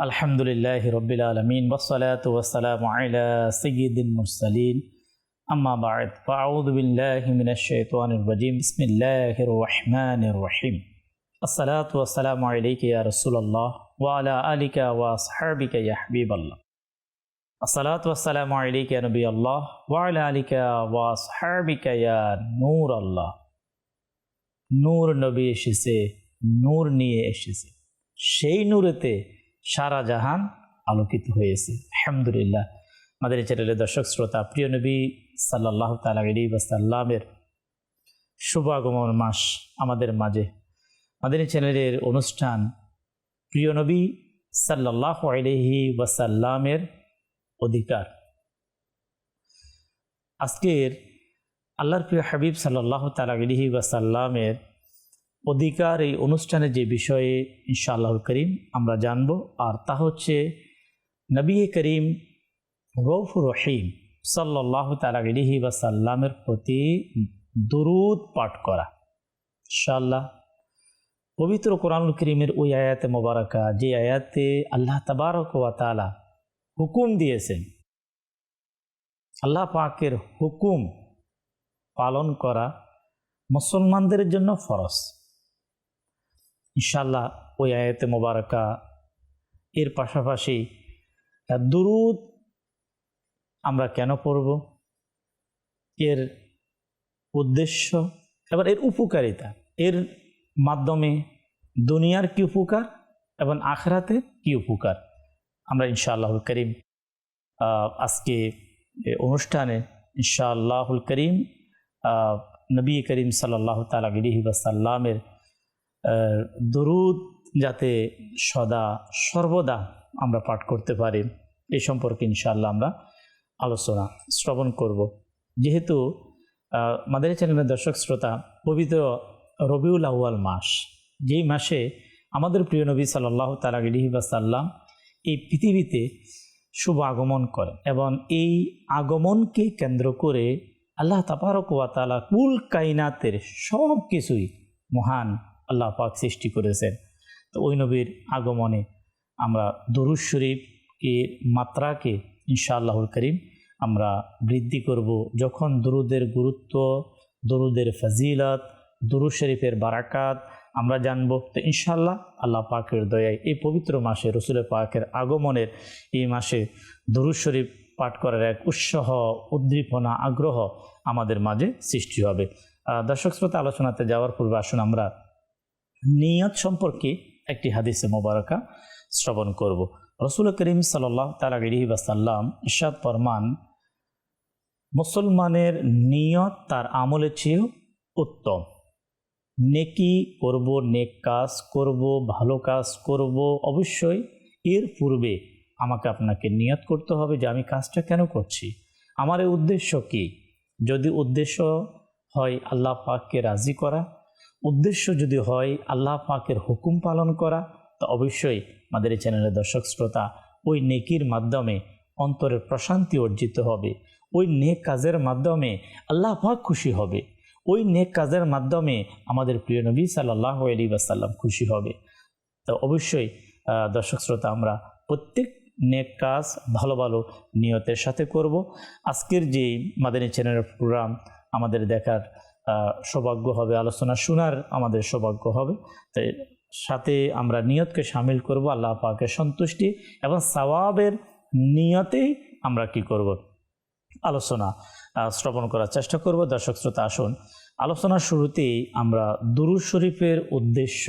الحمد لله رب العالمين والصلاة والسلام على سيد المرسلين أما بعد فأعوذ بالله من الشيطان الرجيم بسم الله الرحمن الرحيم الصلاة والسلام عليك يا رسول الله وعلى آلك وأصحابك يا حبيب الله الصلاة والسلام عليك يا نبي الله وعلى آلك وأصحابك يا نور الله নূর নবী এসেছে নূর নিয়ে এসেছে সেই নূরেতে সারা জাহান আলোকিত হয়েছে। আলহামদুলিল্লাহ। আমাদের এই চ্যানেলের দর্শক, শ্রোতা, প্রিয় নবী সাল্লাহ তালা বাসাল্লামের শুভ আগমন মাস আমাদের মাঝে। আমাদের এই চ্যানেলের অনুষ্ঠান প্রিয় নবী সাল্লাহ আলহি ওয়াসাল্লামের অধিকার। আজকের আল্লাহর প্রিয় হাবিব সাল্লাহ তালা আলহি অধিকার এই অনুষ্ঠানে যে বিষয়ে ইনশাআল্লাহ করিম আমরা জানব, আর তা হচ্ছে নবী করিম রৌফুর রহিম সাল্লাহ তালাহি ওয়াসাল্লামের প্রতি দুরুদ পাঠ করা। ইনশাআল্লাহ পবিত্র কোরআনুল করিমের ওই আয়াতে মোবারকা, যে আয়াতে আল্লাহ তাবারক ওয়া তালা হুকুম দিয়েছেন, আল্লাহ পাকের হুকুম পালন করা মুসলমানদের জন্য ফরজ। ইনশাল্লাহ ওই আয়াতে মোবারকা। এর পাশাপাশি দুরুদ আমরা কেন পড়ব? এর উদ্দেশ্য এবার এর উপকারিতা, এর মাধ্যমে দুনিয়ার কি উপকার এবং আখরাতে কি উপকার? আমরা ইনশাআল্লাহুল করিম আজকে অনুষ্ঠানে ইনশাআল্লাহুল করিম নবী করিম সাল্লাহ তালাহি বাসাল্লামের দরুদ যাতে সদা, সর্বদা আমরা পাঠ করতে পারি, এ সম্পর্কে ইনশাআল্লাহ আমরা আলোচনা, শ্রবণ করব। যেহেতু আমাদের চ্যানেলের দর্শক শ্রোতা, পবিত্র রবিউল আউয়াল মাস, যেই মাসে আমাদের প্রিয় নবী সাল্লাহ তালাহি বাসাল্লাম এই পৃথিবীতে শুভ আগমন করেন এবং এই আগমনকে কেন্দ্র করে আল্লাহ তাপারক ওয়াতালা কুল কাইনাতের সব কিছুই মহান আল্লাহ পাক সৃষ্টি করেছেন। তো ওই নবীর আগমনে আমরা দরুদ শরীফকে মাত্রাকে ইনশাআল্লাহুল করিম আমরা বৃদ্ধি করব। যখন দরুদের গুরুত্ব, দরুদের ফজিলত, দরুদ শরীফের বারাকাত আমরা জানব। তো ইনশাল্লাহ আল্লাহ পাকের দয়ায় এই পবিত্র মাসে রসুল পাকের আগমনের এই মাসে দরুদ শরীফ পাঠ করার এক উৎসাহ, উদ্দীপনা, আগ্রহ আমাদের মাঝে সৃষ্টি হবে। দর্শক শ্রোতা, আলোচনাতে যাওয়ার পূর্বে আসুন আমরা নিয়ত সম্পর্কে একটি হাদিসে মোবারকা শ্রবণ করব। রসুল করিম সাল্লাহ তালাগিরি বাসাল্লাম ইশাদ ফরমান, মুসলমানের নিয়ত তার আমলের চেয়েও উত্তম। নেকি করব, নেক কাজ করব, ভালো কাজ করব, অবশ্যই এর পূর্বে আমাকে আপনাকে নিয়ত করতে হবে যে আমি কাজটা কেন করছি। আমার এই উদ্দেশ্য কি? যদি উদ্দেশ্য হয় আল্লাহ পাককে রাজি করা উদ্দেশ্য যদি হয় আল্লাহ পাকের হুকুম পালন করা, তো অবশ্যই আমাদের এই চ্যানেলের দর্শক শ্রোতা ওই নেকির মাধ্যমে অন্তরের প্রশান্তি অর্জিত হবে। ওই নেক কাজের মাধ্যমে আল্লাহ পাক খুশি হবে। ওই নেক কাজের মাধ্যমে আমাদের প্রিয় নবী সাল্লাহ আলী বাসাল্লাম খুশি হবে। তো অবশ্যই দর্শক শ্রোতা, আমরা প্রত্যেক নেক কাজ ভালো ভালো নিয়তের সাথে করব। আজকের যে মাদানী চ্যানেলের প্রোগ্রাম আমাদের দেখার সৌভাগ্য হবে, আলোচনা শোনার আমাদের সৌভাগ্য হবে। তাই সাথে আমরা নিয়তকে সামিল করব, আল্লাহ পাকের সন্তুষ্টি এবং সওয়াবের নিয়তেই আমরা কি করব? আলোচনা শ্রবণ করার চেষ্টা করব। দর্শক শ্রোতা, আসুন। আলোচনার শুরুতেই আমরা দুরুদ শরীফের উদ্দেশ্য,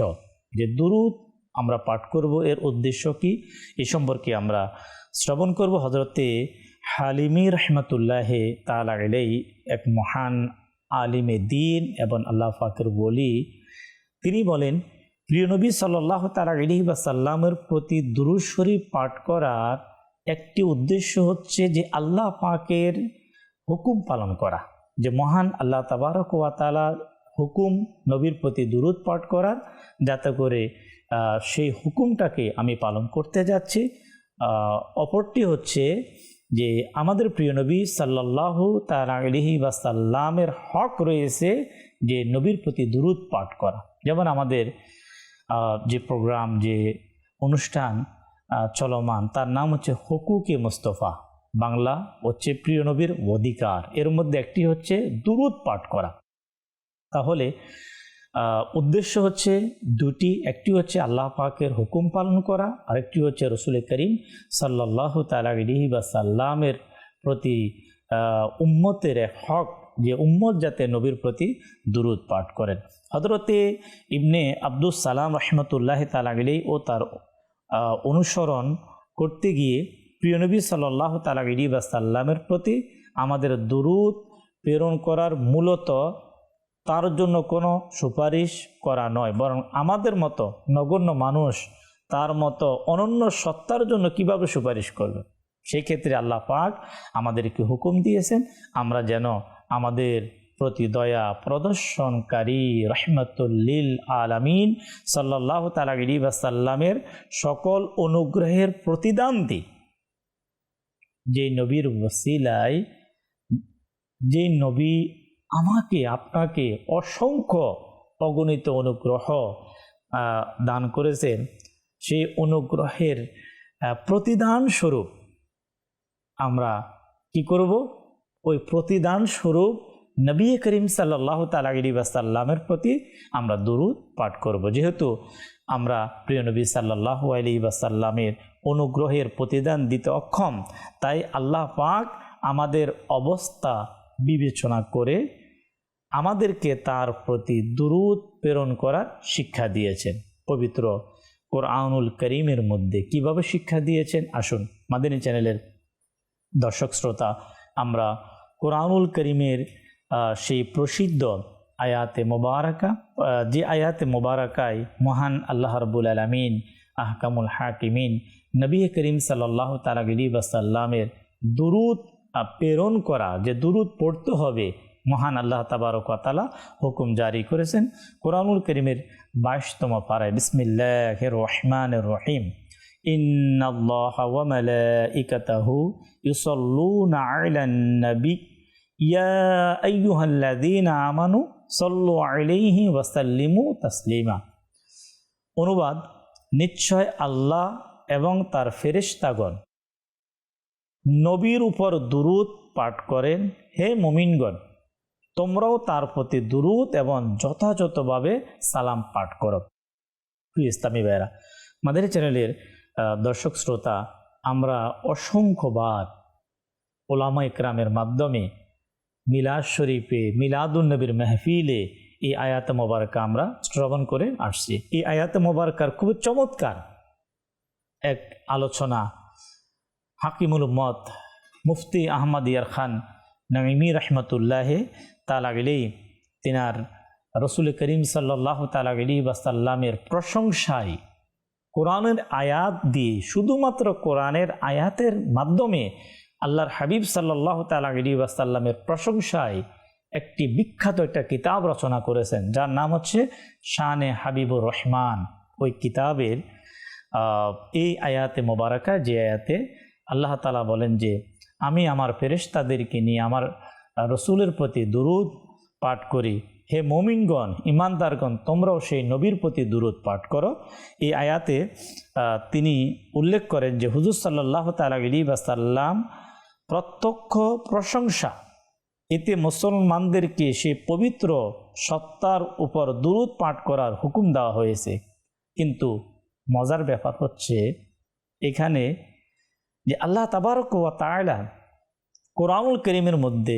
যে দুরুদ আমরা পাঠ করব, এর উদ্দেশ্য কি? এ সম্পর্কে আমরা শ্রবণ করব। হজরতে হালিমি রহমতুল্লাহ তালা এলেই এক মহান আলিমে দিন এবং আল্লাহ ফাকের বলি তিনি বলেন, প্রিয় নবী সাল্লাহ তালা আলি বাসাল্লামের প্রতি দুরুদ পাঠ করার একটি উদ্দেশ্য হচ্ছে যে আল্লাহ পাকের হুকুম পালন করা। যে মহান আল্লাহ তাবারক ওয়াতালা হুকুম নবীর প্রতি দুরুদ পাঠ করার, যাতে করে সেই হুকুমটাকে আমি পালন করতে যাচ্ছি। অপরটি হচ্ছে যে আমাদের প্রিয় নবী সাল্লাহ তার আলিহি বা সাল্লামের হক রয়েছে যে নবীর প্রতি দুরুদ পাঠ করা। যেমন আমাদের যে প্রোগ্রাম, যে অনুষ্ঠান চলমান, তার নাম হচ্ছে হকুকে মুস্তফা। বাংলা হচ্ছে প্রিয় নবীর অধিকার। এর মধ্যে একটি হচ্ছে দুরুদ পাঠ করা। তাহলে উদ্দেশ্য হচ্ছে দুটি, একটি হচ্ছে আল্লাহ পাকের হুকুম পালন করা, আরেকটি হচ্ছে রসুল করিম সাল্লাহ তালাহি বা সাল্লামের প্রতি উম্মতের এক হক, যে উম্মত যাতে নবীর প্রতি দুরুদ পাঠ করেন। হজরতে ইবনে আব্দুস সালাম রহমতুল্লাহ তালাগলি ও তার অনুসরণ করতে গিয়ে প্রিয় নবী সাল্লাহ তালাগি বা সাল্লামের প্রতি আমাদের দুরুদ প্রেরণ করার মূলত তার জন্য কোনো সুপারিশ করা নয়। বরং আমাদের মতো নগণ্য মানুষ তার মতো অনন্য সত্তার জন্য কীভাবে সুপারিশ করবে? সেই ক্ষেত্রে আল্লাহ পাক আমাদেরকে হুকুম দিয়েছেন, আমরা যেন আমাদের প্রতি দয়া প্রদর্শনকারী রহমতুল্লিল আলামিন সাল্লাহ সাল্লামের সকল অনুগ্রহের প্রতিদান দিই। যে নবীর ওসিলায় যে নবী আমাকে, আপনাকে অসংখ্য অগণিত অনুগ্রহ দান করেছেন। সেই অনুগ্রহের প্রতিদান স্বরূপ আমরা কি করব? ওই প্রতিদান স্বরূপ নবী করিম সাল্লাহ তালাগিরি সাল্লামের প্রতি আমরা দুরুদ পাঠ করব। যেহেতু আমরা প্রিয় নবী সাল্লাহ আলী সাল্লামের অনুগ্রহের প্রতিদান দিতে অক্ষম, তাই আল্লাহ পাক আমাদের অবস্থা বিবেচনা করে আমাদেরকে তার প্রতি দুরুদ প্রেরণ করার শিক্ষা দিয়েছেন। পবিত্র কোরআনুল করিমের মধ্যে কীভাবে শিক্ষা দিয়েছেন? আসুন মাদিনী চ্যানেলের দর্শক শ্রোতা, আমরা কোরআনুল করিমের সেই প্রসিদ্ধ আয়াতে মোবারকা যে আয়াতে মোবারকায় মহান আল্লাহ রবুল আলমিন, আহকামুল হাকিমিন, নবী করিম সাল্লাহ তালাগলি বাসাল্লামের দুরুদ প্রেরণ করা, যে দুরুদ পড়তে হবে মহান আল্লাহ তাবারকালা হুকুম জারি করেছেন। কোরআনুল করিমের বাইশতম পাড়ায় বিসমিল্লাহ রহমান রহিম। সল্লু তাসলিমা। অনুবাদ, নিশ্চয় আল্লাহ এবং তার ফেরিস্তাগণ নবীর উপর দুরুত পাঠ করেন, হে মুমিনগণ। তোমরাও তার প্রতি দুরুদ এবং যথাযথভাবে সালাম পাঠ করো। প্রিয় ইসলামী ভাইরা আমাদের চ্যানেলের দর্শক শ্রোতা, আমরা অসংখ্যবার ওলামা ইকরামের মাধ্যমে মিলাদ শরীফে মিলাদুল নবীর মেহফিলে এই আয়াত মোবারকা আমরা শ্রবণ করে আসছি। এই আয়াত মোবারকার খুব চমৎকার এক আলোচনা হাকিমুল মত মুফতি আহমদ ইয়ার খান নঈমি রহমতুল্লাহ তালাগলি তিনার রসুল করিম সাল্লাহ তালাগলি বাসাল্লামের প্রশংসায় কোরআনের আয়াত দিয়ে, শুধুমাত্র কোরআনের আয়াতের মাধ্যমে আল্লাহর হাবিব সাল্লাহ তালাগলি বাসাল্লামের প্রশংসায় একটি বিখ্যাত একটা কিতাব রচনা করেছেন, যার নাম হচ্ছে শানে হাবিবুর রহমান। ওই কিতাবের এই আয়াতে মোবারকা, যে আয়াতে আল্লাহ তালা বলেন যে আমি আমার ফেরেশতাদেরকে নিয়ে আমার রসুলের প্রতি দুরুদ পাঠ করি। হে মমিনগণ ইমানদারগণ তোমরাও সেই নবীর প্রতি দুরুদ পাঠ করো। এই আয়াতে তিনি উল্লেখ করেন যে হুজুর সাল্লাহ তালি বাসাল্লাম প্রত্যক্ষ প্রশংসা, এতে মুসলমানদেরকে সে পবিত্র সত্তার উপর দুরুদ পাঠ করার হুকুম দেওয়া হয়েছে। কিন্তু মজার ব্যাপার হচ্ছে, এখানে যে আল্লাহ তাবারক ওয়া তাআলা কোরআনুল করিমের মধ্যে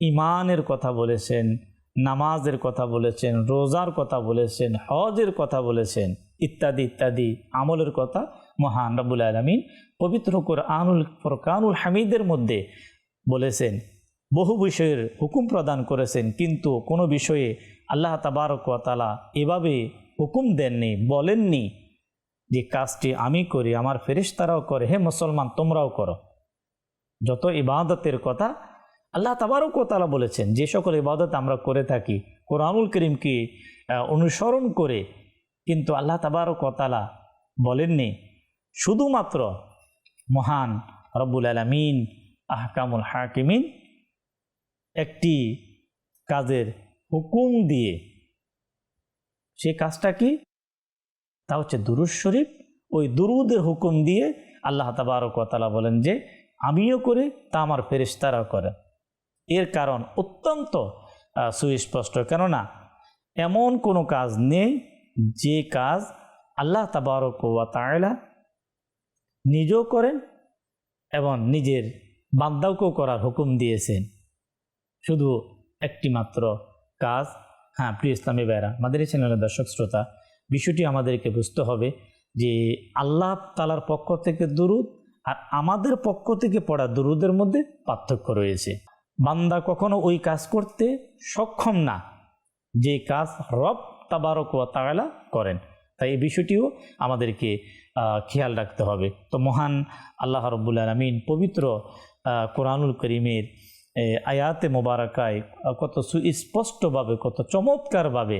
ইমানের কথা বলেছেন, নামাজের কথা বলেছেন, রোজার কথা বলেছেন, হজের কথা বলেছেন, ইত্যাদি ইত্যাদি আমলের কথা মহান রাবুল আলমিন পবিত্র কোরআনুল ফরকানুল হামিদের মধ্যে বলেছেন। বহু বিষয়ের হুকুম প্রদান করেছেন, কিন্তু কোনো বিষয়ে আল্লাহ তাবারক তাআলা এভাবে হুকুম দেননি, বলেননি। যে কাজটি আমি করি, আমার ফেরেশতারাও করে, হে মুসলমান, তোমরাও করো। যত ইবাদতের কথা আল্লাহ তাবারক তালা বলেছেন, যে সকল ইবাদত আমরা করে থাকি, কোরআনুল করিমকে অনুসরণ করে, কিন্তু আল্লাহ তাবারক তালা বলেননি, শুধুমাত্র মহান রব্বুল আলমিন, আহকামুল হাকিমিন একটি কাজের হুকুম দিয়ে, সে কাজটা কি? তা হচ্ছে দুরুজ শরীফ। ওই দুরুদের হুকুম দিয়ে আল্লাহ তাবারকতালা বলেন যে, আমিও করি, তা আমার ফেরিস্তারাও করে। এর কারণ অত্যন্ত সুস্পষ্ট। কেননা, এমন কোনো কাজ নেই যে কাজ আল্লাহ তাবারক ওয়া তাআলা নিজেও করেন এবং নিজের বান্দাওকেও করার হুকুম দিয়েছেন। শুধু একটি মাত্র কাজ। হ্যাঁ প্রিয় ইসলামী বেড়া আমাদের চ্যানেলের দর্শক, শ্রোতা বিষয়টি আমাদেরকে বুঝতে হবে যে আল্লাহ তালার পক্ষ থেকে দুরুদ আর আমাদের পক্ষ থেকে পড়া দুরুদের মধ্যে পার্থক্য রয়েছে। বান্দা কখনো ওই কাজ করতে সক্ষম না যে কাজ রব তাবারক ওয়া তাআলা করেন। তাই এই বিষয়টিও আমাদেরকে খেয়াল রাখতে হবে। তো মহান আল্লাহ রব্বুল আলমিন পবিত্র কোরআনুল করিমের আয়াতে মোবারকায় কত সুস্পষ্টভাবে, কত চমৎকারভাবে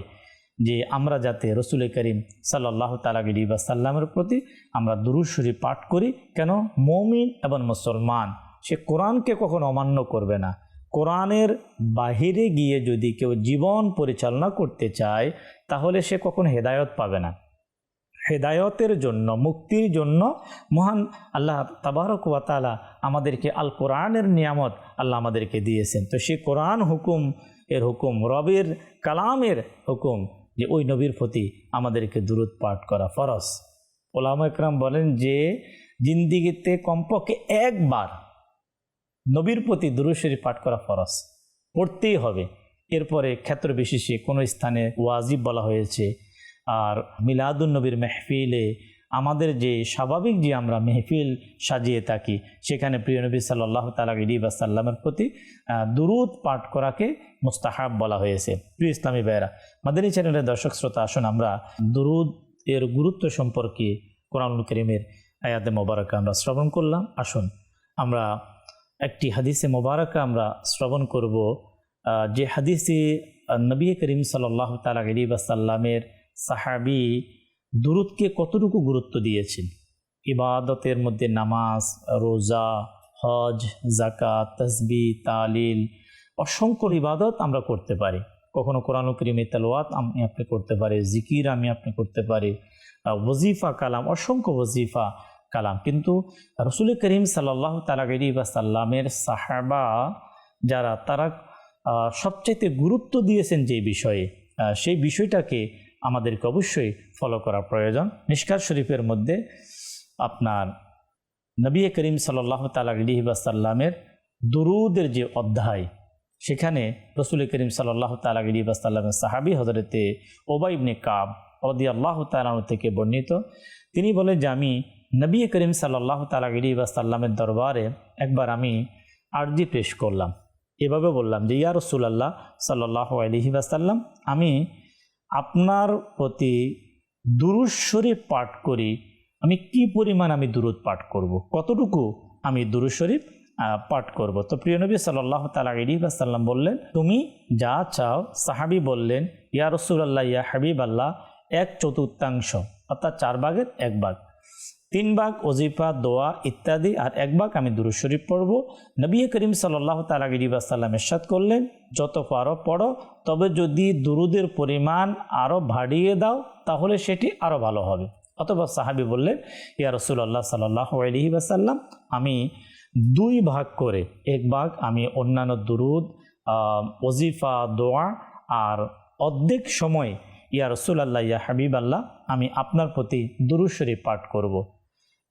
যে আমরা যাতে রসুল করিম সাল্লাহ তালাগিরি বা সাল্লামের প্রতি আমরা দুরুশ্বরী পাঠ করি, কেন? মমিন এবং মুসলমান, সে কোরআনকে কখনো অমান্য করবে না। কোরআনের বাহিরে গিয়ে যদি কেউ জীবন পরিচালনা করতে চায়, তাহলে সে কখনো হেদায়ত পাবে না। হেদায়তের জন্য, মুক্তির জন্য মহান আল্লাহ তাবারক ওয়াতালা আমাদেরকে আল কোরআনের নিয়ামত আল্লাহ আমাদেরকে দিয়েছেন। তো সে কোরআন হুকুম, এর হুকুম, রবের কালামের হুকুম যে ওই নবীর প্রতি আমাদেরকে দূরত পাঠ করা ফরস ওলাম একরাম বলেন যে, জিন্দিগিতে কমপক্ষে একবার নবীর প্রতি দুরুশরী পাঠ করা ফরস পড়তেই হবে। এরপরে ক্ষেত্র বিশেষে কোনো স্থানে ওয়াজিব বলা হয়েছে। আর মিলাদুন নবীর মেহফিলে আমাদের যে স্বাভাবিক যে আমরা মেহফিল সাজিয়ে থাকি, সেখানে প্রিয় নবী সাল্লাহ সাল্লামের প্রতি দুরুদ পাঠ করাকে মুস্তাহাব বলা হয়েছে। প্রিয় ইসলামী ভাইয়েরা, মাদানী চ্যানেলের দর্শক শ্রোতা, আসুন আমরা দুরুদ এর গুরুত্ব সম্পর্কে কোরআনুল করিমের আয়াতে মোবারকা আমরা শ্রবণ করলাম। আসুন, আমরা একটি হাদিসে মোবারকা আমরা শ্রবণ করব যে হাদিসে নবী করিম সাল্লাহ তালাগি বা সাল্লামের সাহাবি দুরুদকে কতটুকু গুরুত্ব দিয়েছেন? ইবাদতের মধ্যে নামাজ, রোজা, হজ জাকাত তসবি, তালিল, অসংখ্য ইবাদত আমরা করতে পারি। কখনো কোরআন করিমে তেলোয়াত আমি আপনি করতে পারি, জিকির আমি আপনি করতে পারি ওজিফা কালাম, অসংখ্য ওজিফা কালাম। কিন্তু রসুল করিম সাল্লাহ তালাগিরি বা সাল্লামের সাহাবা যারা, তারা সবচাইতে গুরুত্ব দিয়েছেন যে বিষয়ে সেই বিষয়টাকে আমাদেরকে অবশ্যই ফলো করা প্রয়োজন। নিষ্কার শরীফের মধ্যে আপনার নবী করিম সাল্লাহ সাল্লামের দুরুদের যে অধ্যায়, সেখানে রসুল করিম সাল্লাহ তালাগিরি বা সাল্লামের সাহাবি হজরতে ওবাইবনে কাব রদি আল্লাহ তালাহ থেকে বর্ণিত। তিনি বলেন যে, আমি নবী করিম সাল্লাহ তালাগিরি বা সাল্লামের দরবারে একবার আমি আর্জি পেশ করলাম। এভাবে বললাম যে, ইয়া রসুল আল্লাহ সাল্লাহ আলহি বাসাল্লাম আমি আপনার প্রতি দুরুস্বরে পাঠ করি, আমি কি পরিমাণ আমি দূরত পাঠ করব। কতটুকু আমি দুরু শরীফ পাঠ করব তো প্রিয় নবী সাল্লাহ তালি সাল্লাম বললেন, তুমি যা চাও, সাহাবি বললেন, ইয়া রসুল্লাহ ইয়া হাবিব আল্লাহ এক চতুর্থাংশ, অর্থাৎ চার ভাগের এক ভাগ তিন ভাগ অজিফা দোয়া ইত্যাদি আর এক ভাগ আমি দুরু শরীফ পড়ব নবী করিম সাল্লাহ তালাগিরি সাল্লাম এরশাদ করলেন, যত পারো পড়ো, তবে যদি দুরুদের পরিমাণ আরও বাড়িয়ে দাও, তাহলে সেটি আরও ভালো হবে অথবা সাহাবি বললেন, ইয়া রসুল্লাহ সাল্লাহ আলহি বাসাল্লাম আমি দুই ভাগ করে, এক ভাগ আমি অন্যান্য দুরুদ ওজিফা, দোয়া আর অর্ধেক সময়, ইয়া রসুল আল্লাহ ইয়া হাবিব আল্লাহ আমি আপনার প্রতি দুরুদ শরীফ পাঠ করব।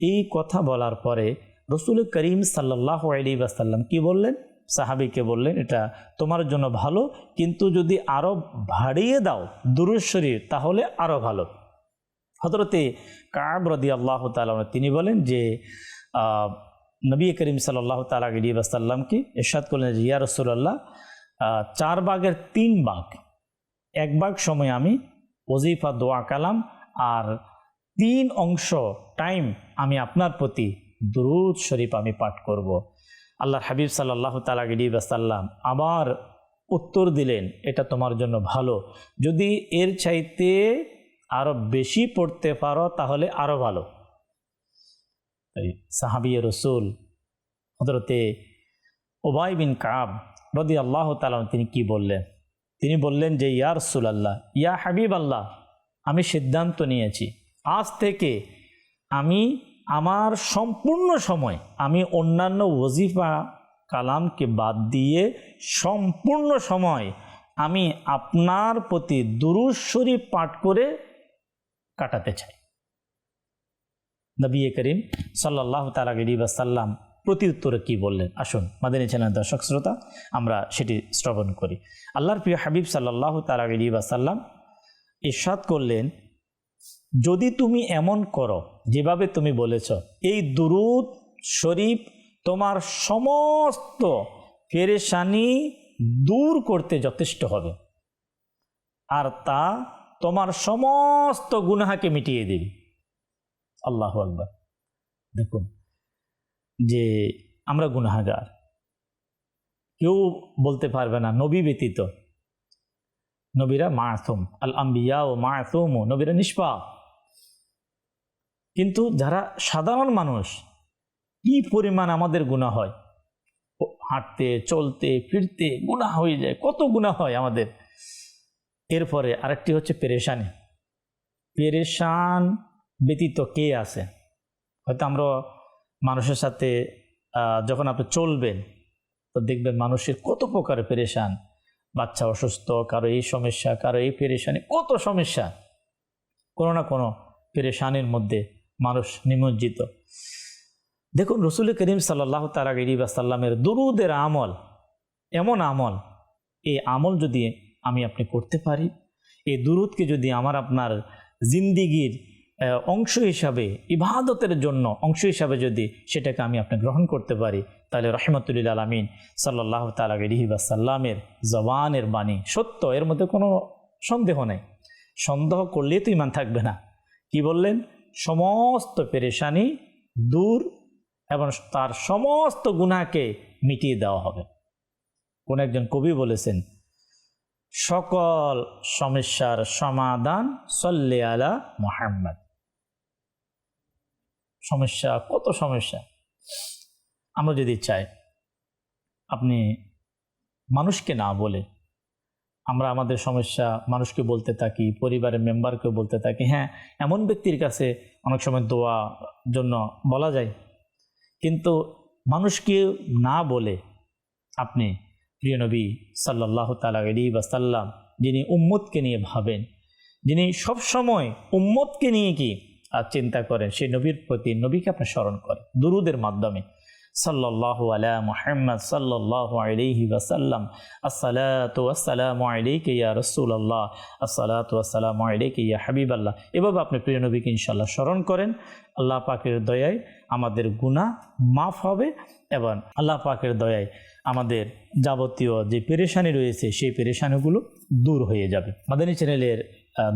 এই কথা বলার পরে রসুল করিম সাল্লাহ আলী বাসাল্লাম কি বললেন? সাহাবিকে বললেন, এটা তোমার জন্য ভালো, কিন্তু যদি আরও ভাড়িয়ে দাও দুরুদ শরীফ, তাহলে আরও ভালো। হজরতে কাব রদি আল্লাহ তালা তিনি বলেন যে নবী করিম সাল্লাহ তালা আলী বাসাল্লামকে এরশাদ করলেন যে, ইয়া রসুল্লাহ চার বাঘের তিন বাঘ এক বাঘ সময় আমি ওজিফা, দোয়া, কালাম আর তিন অংশ টাইম আমি আপনার প্রতি দুরুদ শরীফ আমি পাঠ করব। আল্লাহর হাবিব সাল্লাহ তালাগিরি বাসাল্লাম আবার উত্তর দিলেন, এটা তোমার জন্য ভালো। যদি এর চাইতে আরও বেশি পড়তে পারো, তাহলে আরও ভালো। সাহাবি রসুল হজরতে ওবাই বিন কাব রদি আল্লাহ তালা তিনি কি বললেন? তিনি বললেন যে, ইয়া রসুল আল্লাহ ইয়া হাবিব আল্লাহ আমি সিদ্ধান্ত নিয়েছি। আজ থেকে আমি আমার সম্পূর্ণ সময় আমি অন্যান্য ওজিফা কালামকে বাদ দিয়ে সম্পূর্ণ সময় আমি আপনার প্রতি দুরুজ শরীফ পাঠ করে কাটাতে চাই। নবী করিম সাল্লাহ তালাগি সাল্লাম প্রতি উত্তরে কী বললেন? আসুন, মাদানী চ্যানেল দর্শক শ্রোতা, আমরা সেটি শ্রবণ করি। আল্লাহর প্রিয় হাবিব সাল্লাহ তালাগি সাল্লাম ইরশাদ করলেন যদি তুমি এমন করো, যেভাবে তুমি বলেছ, এই দুরুদ শরীফ তোমার সমস্ত পেরেশানি দূর করতে যথেষ্ট হবে। আর তা তোমার সমস্ত গুনাহাকে মিটিয়ে দেবে। আল্লাহ আকবর। দেখুন, যে আমরা গুনাহাগার, কেউ বলতে পারবে না, নবী ব্যতীত। নবীরা মায়াথুম আল আম্বিয়া ও ও নবীরা নিষ্পাপ। কিন্তু যারা সাধারণ মানুষ, কি পরিমাণ আমাদের গুণা হয়? হাঁটতে, চলতে, ফিরতে গুণা হয়ে যায়, কত গুণা হয় আমাদের। এরপরে আরেকটি হচ্ছে পেরেশানি। পেরেশান ব্যতীত কে আছে? হয়তো আমরা মানুষের সাথে যখন আপনি চলবেন, তো দেখবেন মানুষের কত প্রকারের পেরেশান। বাচ্চা অসুস্থ, কারও এই সমস্যা, কারও এই পেরেশানি, কত সমস্যা। কোনো না কোনো পেরেশানির মধ্যে মানুষ নিমজ্জিত। দেখুন, রসুল করিম সাল্লাহ তালাগিরি সাল্লামের দুরুদের আমল, এমন আমল, এই আমল যদি আমি আপনি করতে পারি, এই দুরুদকে যদি আমার আপনার জিন্দিগির অংশ হিসাবে, ইবাদতের জন্য অংশ হিসাবে যদি সেটাকে আমি আপনি গ্রহণ করতে পারি, তাহলে রহমতুল্লিল আলমিন সাল্লাহ তালাগিরি সাল্লামের জবানের বাণী সত্য, এর মধ্যে কোনো সন্দেহ নেই। সন্দেহ করলেই তো ইমান থাকবে না। কি বললেন? সমস্ত পেরেশানি দূর এবং তার সমস্ত গুণাকে মিটিয়ে দেওয়া হবে। কোন একজন কবি বলেছেন, সকল সমস্যার সমাধান সল্লে আলা মোহাম্মদ। সমস্যা, কত সমস্যা। আমরা যদি চাই আপনি মানুষকে না বলে আমরা আমাদের সমস্যা মানুষকে বলতে থাকি, পরিবারের মেম্বারকে বলতে থাকি। হ্যাঁ এমন ব্যক্তির কাছে অনেক সময় দোয়া জন্য বলা যায়। কিন্তু মানুষকে না বলে আপনি প্রিয় নবী সাল্লাহ তালা আলী বাসাল্লাম যিনি উম্মতকে নিয়ে ভাবেন, যিনি সবসময় উম্মতকে নিয়ে কি আর চিন্তা করেন, সেই নবীর প্রতি নবীকে আপনি স্মরণ করেন, দুরুদের মাধ্যমে। সাল্লাহ ইয়া ইয়া হাবিবাল্লাহ। এভাবে আপনি প্রিয় নবীকে ইনশাল্লাহ স্মরণ করেন। আল্লাহ পাকের দয়ায় আমাদের গুনাহ মাফ হবে এবং আল্লাহ পাকের দয়ায় আমাদের যাবতীয় যে পেরেশানি রয়েছে, সেই পেরেশানিগুলো দূর হয়ে যাবে। মাদানী চ্যানেলের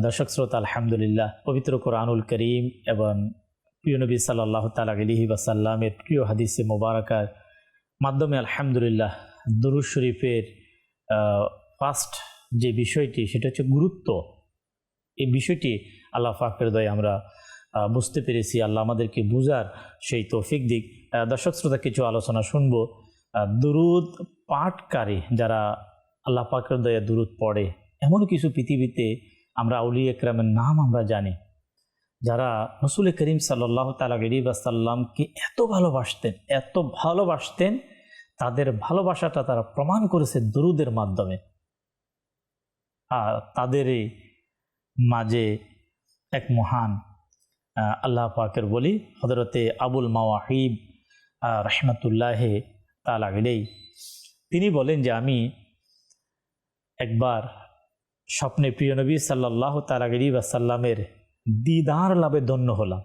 দর্শক শ্রোতা, আলহামদুলিল্লাহ, পবিত্র কোরআনুল করিম এবং প্রিয় নবী সাল্লাহ তালাহি বাসাল্লামের প্রিয় হাদিসে মোবারকার মাধ্যমে আলহামদুলিল্লাহ দরুজ শরীফের ফার্স্ট যে বিষয়টি, সেটা হচ্ছে গুরুত্ব। এই বিষয়টি আল্লাহ ফাকের দয়ে আমরা বুঝতে পেরেছি। আল্লাহ আমাদেরকে বুঝার সেই তৌফিক দিক। দর্শক শ্রোতা, কিছু আলোচনা শুনব। দুরুদ পাঠকারী যারা আল্লাহ পাকের দয়া দুরুদ পড়ে, এমন কিছু পৃথিবীতে আমরা আউলি একরামের নাম আমরা জানি। যারা রসুল করিম সাল্লাহ তালাগিরি বাসাল্লামকে এত ভালোবাসতেন এত ভালোবাসতেন, তাদের ভালোবাসাটা তারা প্রমাণ করেছে দরুদের মাধ্যমে। আর তাদেরই মাঝে এক মহান আল্লাহ পাকের বলি হজরতে আবুল মাওয়াহিব রহমতুল্লাহ তালাগিরেই তিনি বলেন যে আমি একবার স্বপ্নে প্রিয় নবী সাল্লাহ তালাগিরি বাসাল্লামের দিদার লাভে ধন্য হলাম।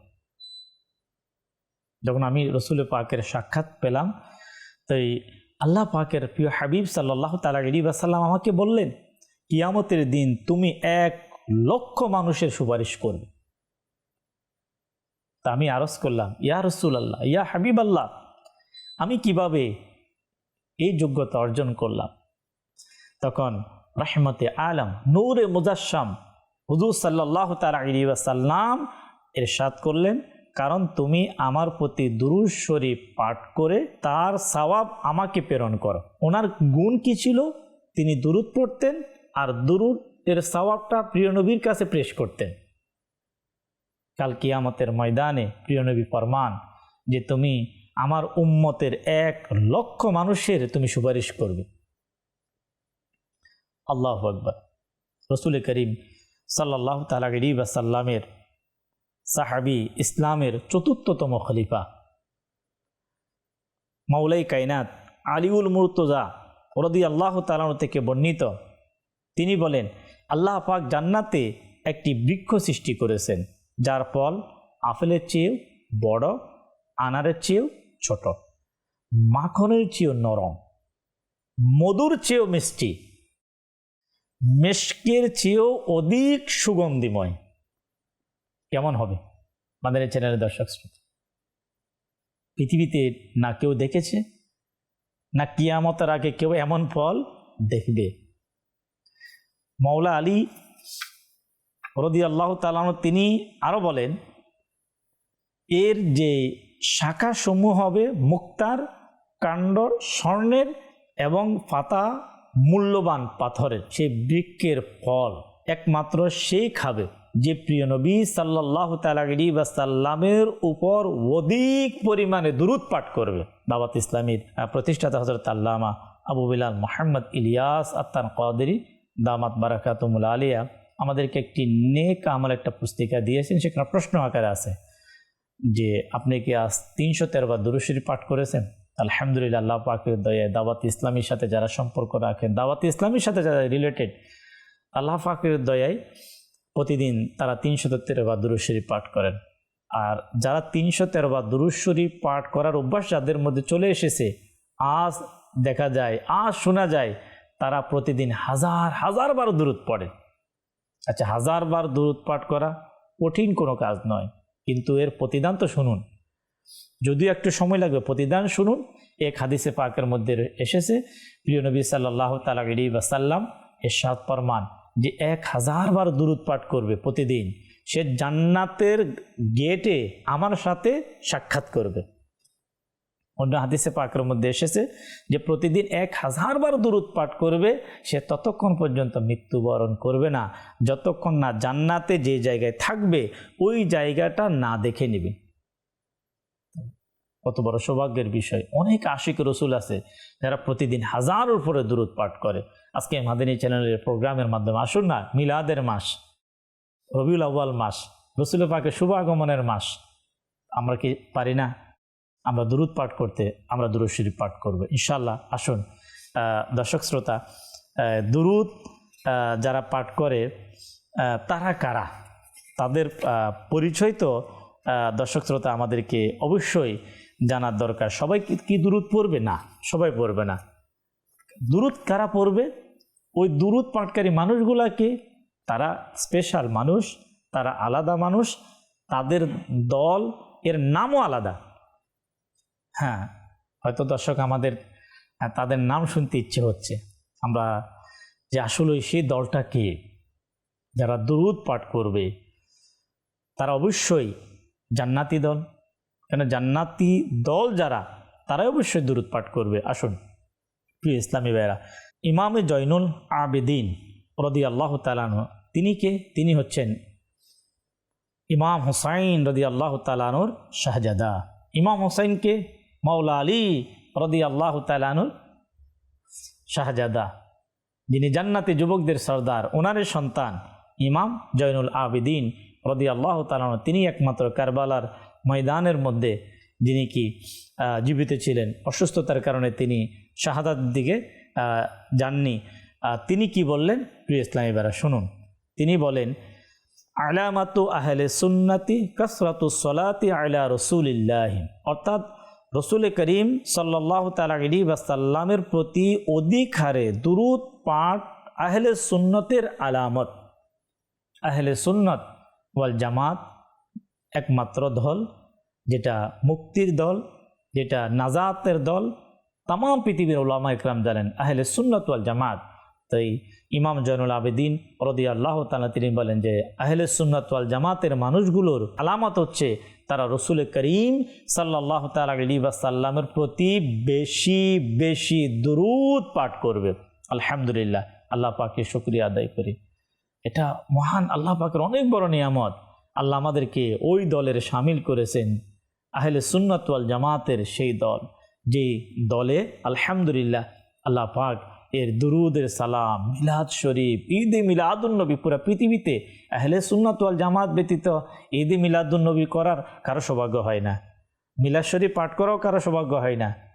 যখন আমি রসুল পাকের সাক্ষাৎ পেলাম, তাই আল্লাহ পাকের প্রিয় হাবিব সাল্লাহ তালাগিরি বাসাল্লাম আমাকে বললেন, কিয়ামতের দিন তুমি এক লক্ষ মানুষের সুপারিশ করবে। তা আমি আরজ করলাম, ইয়া রসুল আল্লাহ ইয়া হাবিব আল্লাহ আমি কীভাবে এই যোগ্যতা অর্জন করলাম? তখন রাহমতে আলম, নূরে মুজাসম হুজুর সাল্লাহ তালাম এর সাদ করলেন, কারণ তুমি আমার প্রতি দুরুজ শরীফ পাঠ করে তার সওয়াব আমাকে প্রেরণ করো। ওনার গুণ কি ছিল? তিনি দুরুদ পড়তেন আর দুরুদ এর সওয়াবটা প্রিয়নবীর কাছে পেশ করতেন। কাল কিয়ামতের ময়দানে প্রিয়নবী ফরমান যে তুমি আমার উম্মতের এক লক্ষ মানুষের তুমি সুপারিশ করবে। আল্লাহ আকবর। রসুল করিম সাল্লাহ তালাগরি সাল্লামের সাহাবি ইসলামের চতুর্থতম খলিফা। মাউলাই কাইনাত আলিউল মুর্তজা ওরদি আল্লাহ তালানো থেকে বর্ণিত। তিনি বলেন, আল্লাহ পাক জান্নাতে একটি বৃক্ষ সৃষ্টি করেছেন, যার ফল আপেলের চেয়েও বড়, আনারের চেয়েও ছোট, মাখনের চেয়েও নরম, মধুর চেয়েও মিষ্টি। মেশকের চেয়েও অধিক সুগন্ধিময়। কেমন হবে? আমাদের চ্যানেলের দর্শক শ্রোতা। পৃথিবীতে না কেউ দেখেছে, না কিয়ামতের আগে কেউ এমন ফল দেখবে। মৌলা আলী রদি আল্লাহ তালান তিনি আরও বলেন, এর যে শাখা সমূহ হবে মুক্তার কাণ্ড স্বর্ণের এবং পাতা মূল্যবান পাথরের সেই বৃক্ষের ফল একমাত্র সেই খাবে যে প্রিয় নবী সাল্লাহ তালাগি বা সাল্লামের উপর অধিক পরিমাণে দূরত পাঠ করবে। দাওয়াত ইসলামীর প্রতিষ্ঠাতা হজরত আল্লামা আবু বিলাল মোহাম্মদ ইলিয়াস আত্তান কাদেরি দামাত বারাকাতুমুল আলিয়া আমাদেরকে একটি নেক আমল একটা পুস্তিকা দিয়েছেন, সেখানে প্রশ্ন আকারে আছে যে, আপনি কি আজ তিনশো তেরো বার দুরুশরী পাঠ করেছেন? আলহামদুলিল্লাহ, আল্লাহ পাকের দয়ায় দাওয়াত ইসলামীর সাথে যারা সম্পর্ক রাখেন, দাওয়াত ইসলামীর সাথে যারা রিলেটেড আল্লাহ পাকের দয়ায় প্রতিদিন তারা তিনশো তেরো বা দুরুশরী পাঠ করেন। আর যারা তিনশো তেরো বা দুরুশরী পাঠ করার অভ্যাস যাদের মধ্যে চলে এসেছে, আজ দেখা যায়, আজ শোনা যায়, তারা প্রতিদিন হাজার হাজার বার দূরত পড়ে। আচ্ছা হাজার বার দূরত পাঠ করা কঠিন কোনো কাজ নয়, কিন্তু এর প্রতিদান তো শুনুন যদিও একটু সময় লাগবে, প্রতিদান শুনুন। এক হাদিসে পাকের মধ্যে এসেছে, প্রিয় নবী সাল্লাহ তালাগি বাসাল্লাম এরশাদ ফরমান যে এক হাজার বার দূরত পাঠ করবে প্রতিদিন, সে জান্নাতের গেটে আমার সাথে সাক্ষাৎ করবে। অন্য হাদিসে পাকের মধ্যে এসেছে যে প্রতিদিন এক হাজার বার দূরত পাঠ করবে, সে ততক্ষণ পর্যন্ত মৃত্যুবরণ করবে না। যতক্ষণ না জান্নাতে যে জায়গায় থাকবে, ওই জায়গাটা না দেখে নেবে। কত বড় সৌভাগ্যের বিষয়। অনেক আশিক রসুল আছে যারা প্রতিদিন হাজার উপরে দূরত পাঠ করে। আজকে মাদিনী চ্যানেলের প্রোগ্রামের মাধ্যমে আসুন না, মিলাদের মাস, রবিউল আউ্বাল মাস, রসুল পাকের শুভাগমনের মাস। আমরা কি পারি না? আমরা দূরত পাঠ করতে, আমরা দুরুদ শরীফ পাঠ করব। ইনশাল্লাহ আসুন। দর্শক শ্রোতা দুরুদ যারা পাঠ করে তারা কারা? তাদের পরিচয় তো দর্শক শ্রোতা আমাদেরকে অবশ্যই জানার দরকার। সবাই কি দূরত পড়বে? না, সবাই পড়বে না। দূরত কারা পড়বে? ওই দূরত পাঠকারী মানুষগুলাকে। তারা স্পেশাল মানুষ, তারা আলাদা মানুষ, তাদের দল, এর নামও আলাদা। হ্যাঁ হয়তো দর্শক আমাদের তাদের নাম শুনতে ইচ্ছে হচ্ছে। আমরা যে আসলে সেই দলটা কে? যারা দুরুদ পাঠ করবে, তারা অবশ্যই জান্নাতি দল। কেন জান্নাতি দল যারা, তারাই অবশ্যই দুরুদ পাঠ করবে। আসুন, প্রিয় ইসলামী ভাইরা ইমামে জৈনুল আবেদিন রদি আল্লাহ তালান তিনি কে? তিনি হচ্ছেন ইমাম হুসাইন রদি আল্লাহ তালানুর শাহজাদা। ইমাম হুসাইনকে মাওলা আলী রদি আল্লাহ তালানুর শাহজাদা। যিনি জান্নাতি যুবকদের সর্দার ওনারের সন্তান ইমাম জৈনুল আবেদিন রদি আল্লাহ তালানু তিনি একমাত্র কারবালার ময়দানের মধ্যে যিনি কি জীবিত ছিলেন, অসুস্থতার কারণে তিনি শাহাদার দিকে যাননি। তিনি কি বললেন? প্রিয় ইসলামী বেড়া শুনুন। তিনি বলেন, আলামাতু আহলে সুন্নাতি কসরাতু সলাতি আলা রসুলিল্লাহ। অর্থাৎ রসুল করিম সাল্লাহ তালি বাসাল্লামের প্রতি অধিক হারে দুরুদ পাঠ আহলে সুন্নতের আলামত, আহলে সুন্নত ওয়াল জামাত একমাত্র দল, যেটা মুক্তির দল, যেটা নাজাতের দল। তাম পৃথিবীর ওলামা ইকরাম জানেন, আহলে সুন্নত ওয়াল জামাত। তাই ইমাম জয়নুল আবেদিন রদি আল্লাহ তালা তিনি বলেন যে, আহলে সুন্নত ওয়াল জামাতের মানুষগুলোর আলামত হচ্ছে, তারা রসুল করিম সাল্লাহ সাল্লামের প্রতি বেশি বেশি দুরুদ পাঠ করবে। আলহামদুলিল্লাহ, আল্লাহ পাকে শুক্রিয়া আদায় করি। এটা মহান, আল্লাহ পাকের অনেক বড় নিয়ামত। আল্লাহ আমাদেরকে ওই দলের সামিল করেছেন, আহলে সুন্নাতওয়াল জামাতের সেই দল যে দলে আলহামদুলিল্লাহ আল্লাহ পাক এর দুরুদের সালাম, মিলাদ শরীফ, ঈদে মিলাদুন্নবী পুরো পৃথিবীতে আহলে সুন্নাতওয়াল জামাত ব্যতীত ঈদে মিলাদুন্নবী করার কারও সৌভাগ্য হয় না। মিলাদ শরীফ পাঠ করাও কারও সৌভাগ্য হয় না।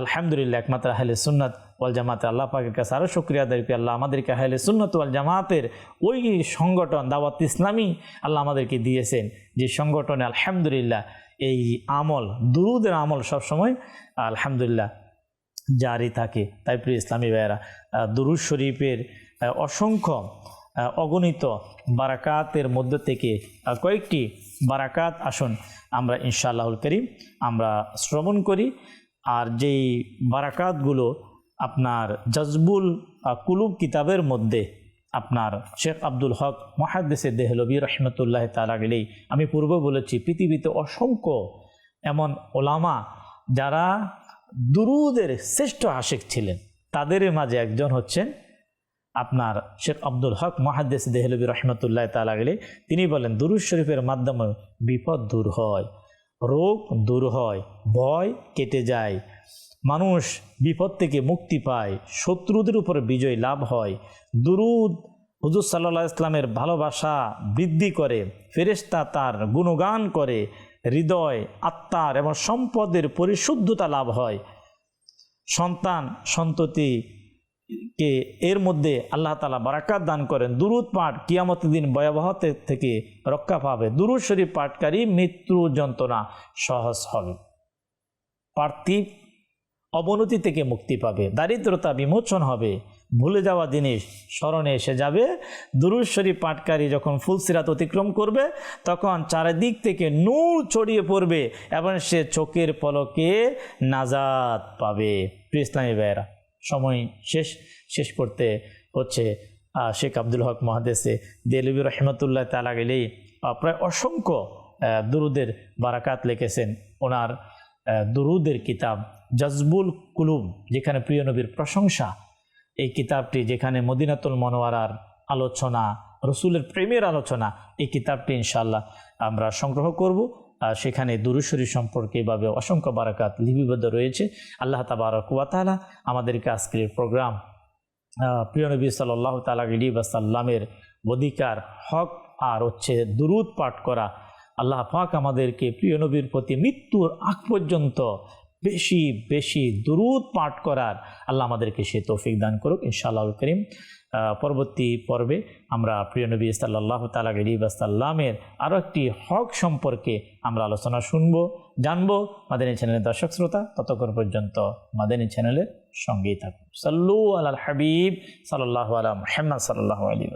আলহামদুলিল্লাহ, একমাত্র আহলে সুন্নাত ওয়াল জামাতে আল্লাহ পাকের কাছে আরও শুক্রিয়া আদায় আল্লাহ আমাদেরকে আহলে সুন্নত ওয়াল জামাতের ওই সংগঠন, দাওয়াত ইসলামী আল্লাহ আমাদেরকে দিয়েছেন। যে সংগঠনে আলহামদুলিল্লাহ এই আমল, দুরুদের আমল সবসময় আলহামদুলিল্লাহ জারি থাকে। তাই প্রিয় ইসলামী ভাইয়েরা দুরুদ শরীফের অসংখ্য অগণিত বারাকাতের মধ্য থেকে কয়েকটি বারাকাত আসুন। আমরা ইনশাআল্লাহুল করিম, আমরা শ্রবণ করি। আর যেই বারাকাতগুলো আপনার জজবুল কুলুব কিতাবের মধ্যে আপনার শেখ আব্দুল হক মহাদ্দেসে দেহলবী রহমতুল্লাহ তালা গেলেই আমি পূর্বে বলেছি, পৃথিবীতে অসংখ্য এমন ওলামা যারা দুরুদের শ্রেষ্ঠ আশেক ছিলেন। তাদের মাঝে একজন হচ্ছেন আপনার শেখ আব্দুল হক মহাদ্দেস দেহলবী রহমতুল্লাহ তালা গেলে তিনি বলেন, দুরুদ শরীফের মাধ্যমে বিপদ দূর হয়। রোগ দূর হয়, ভয় কেটে যায়। মানুষ বিপদ থেকে মুক্তি পায়, শত্রুদের উপর বিজয় লাভ হয়। দুরুদ হুজুর সাল্লাহ ইসলামের ভালোবাসা বৃদ্ধি করে, ফেরেশতা তার গুণগান করে, হৃদয়, আত্মার এবং সম্পদের পরিশুদ্ধতা লাভ হয়। সন্তান সন্ততি কে এর মধ্যে আল্লাহ তালা বারাকাত দান করেন। দুরুদ পাঠ কিয়ামতের দিন ভয়াবহতে থেকে রক্ষা পাবে। দুরুদ শরীফ পাঠকারী মৃত্যু যন্ত্রণা সহজ হবে। পার্থিব অবনতি থেকে মুক্তি পাবে। দারিদ্রতা বিমোচন হবে। ভুলে যাওয়া জিনিস স্মরণে এসে যাবে। দুরুদ শরীফ পাঠকারী যখন ফুলসিরাত অতিক্রম করবে, তখন চারিদিক থেকে নূর ছড়িয়ে পড়বে এবং সে চোখের পলকে নাজাত পাবে। ইসলামী ভাইয়েরা সময় শেষ শেষ করতে হচ্ছে শেখ আব্দুল হক মহাদেশে। দেলবি রহমতুল্লাহ তালা গেলেই প্রায় অসংখ্য দুরুদের বারাকাত লিখেছেন। ওনার দুরুদের কিতাব জজবুল কুলুম যেখানে প্রিয় নবীর প্রশংসা। এই কিতাবটি যেখানে মদিনাতুল মনোয়ারার আলোচনা, রসুলের প্রেমের আলোচনা, এই কিতাবটি ইনশাল্লাহ আমরা সংগ্রহ করব। সেখানে দুরুশরী সম্পর্কে এভাবে অসংখ্য বারাকাত লিপিবদ্ধ রয়েছে। আল্লাহ তাবারক ওয়া তাআলা আমাদেরকে আজকের প্রোগ্রাম প্রিয়নবী প্রিয় নবী সাল্লাহ তালা আলী সাল্লামের অধিকার, হক আর হচ্ছে দুরুদ পাঠ করা, আল্লাহ পাক আমাদেরকে প্রিয় নবীর প্রতি মৃত্যুর আগ পর্যন্ত বেশি বেশি দুরুদ পাঠ করার আল্লাহ আমাদেরকে সে তৌফিক দান করুক ইনশাআল্লাহ করিম। পরবর্তী পর্বে আমরা প্রিয় নবী সাল্লাহ তালা আলী সাল্লামের আরও একটি হক সম্পর্কে আমরা আলোচনা শুনব, জানব। মাদানী চ্যানেলের দর্শক শ্রোতা, ততক্ষণ পর্যন্ত মাদানী চ্যানেলের সঙ্গেই থাকুন। সাল্লু আল হাবিব সাল্লাহ আলা মোহাম্মদ সাল্লাহ আলী